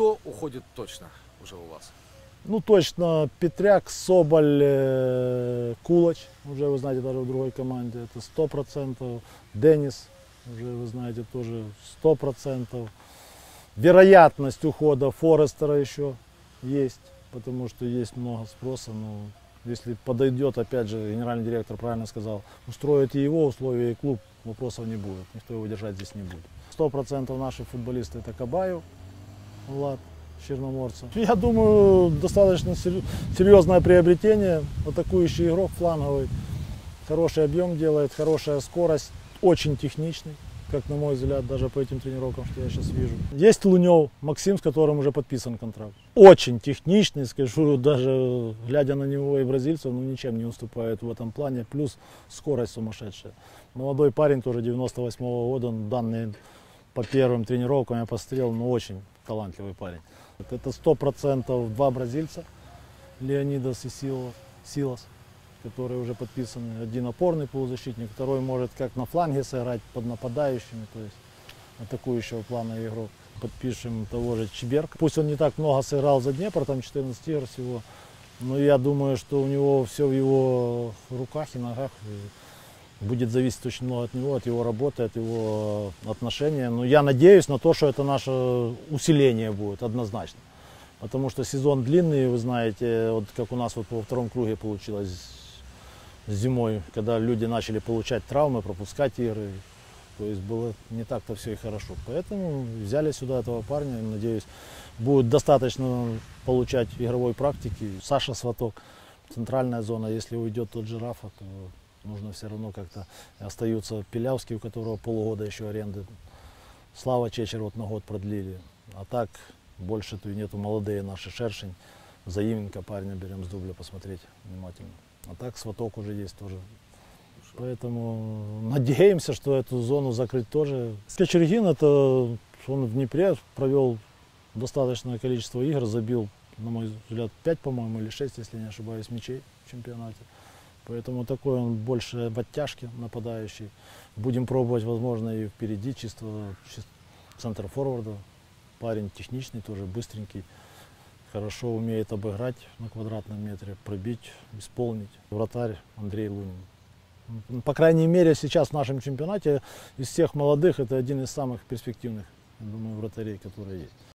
Кто уходит точно уже у вас? Ну, точно, Петряк, Соболь, э, Кулач, уже вы знаете, даже в другой команде, это сто процентов. Денис, уже вы знаете, тоже сто процентов. Вероятность ухода Форестера еще есть, потому что есть много спроса, но если подойдет, опять же, генеральный директор правильно сказал, устроить и его условия, и клуб, вопросов не будет, никто его держать здесь не будет. Сто процентов наши футболисты это Кабаев, Влад, черноморца. Я думаю, достаточно сер- серьезное приобретение. Атакующий игрок фланговый. Хороший объем делает, хорошая скорость, очень техничный, как на мой взгляд, даже по этим тренировкам, что я сейчас вижу. Есть Лунев, Максим, с которым уже подписан контракт. Очень техничный, скажу, даже глядя на него и бразильцев, ну ничем не уступает в этом плане, плюс скорость сумасшедшая. Молодой парень тоже 98 -го года, данные по первым тренировкам я посмотрел, ну очень талантливый парень. Это сто процентов два бразильца, Леонидас и Сило- Силас, которые уже подписаны. Один опорный полузащитник, второй может как на фланге сыграть под нападающими, то есть атакующего плана игрок. Подпишем того же Чеберка. Пусть он не так много сыграл за Днепр, там 14 игр всего, но я думаю, что у него все в его руках и ногах. Будет зависеть очень много от него, от его работы, от его отношения. Но я надеюсь на то, что это наше усиление будет однозначно. Потому что сезон длинный, вы знаете, вот как у нас вот во втором круге получилось зимой, когда люди начали получать травмы, пропускать игры. То есть было не так-то все и хорошо. Поэтому взяли сюда этого парня, надеюсь, будет достаточно получать игровой практики. Саша Сваток, центральная зона, если уйдет тот же Рафа, то нужно все равно как-то остаются Пилявский, у которого полгода еще аренды. Слава Чечер вот на год продлили. А так больше тут нету молодые наши Шершень. Заименко парня берем с дубля посмотреть внимательно. А так сваток уже есть тоже. Поэтому надеемся, что эту зону закрыть тоже. Кочергин, это он в Днепре провел достаточное количество игр, забил, на мой взгляд, 5, по-моему, или 6, если не ошибаюсь, мячей в чемпионате. Поэтому такой он больше в оттяжке нападающий. Будем пробовать, возможно, и впереди чисто, чис- центр форварда. Парень техничный, тоже быстренький. Хорошо умеет обыграть на квадратном метре, пробить, исполнить. Вратарь Андрей Лунин. Ну, По крайней мере, сейчас в нашем чемпионате из всех молодых это один из самых перспективных, я думаю, вратарей, которые есть.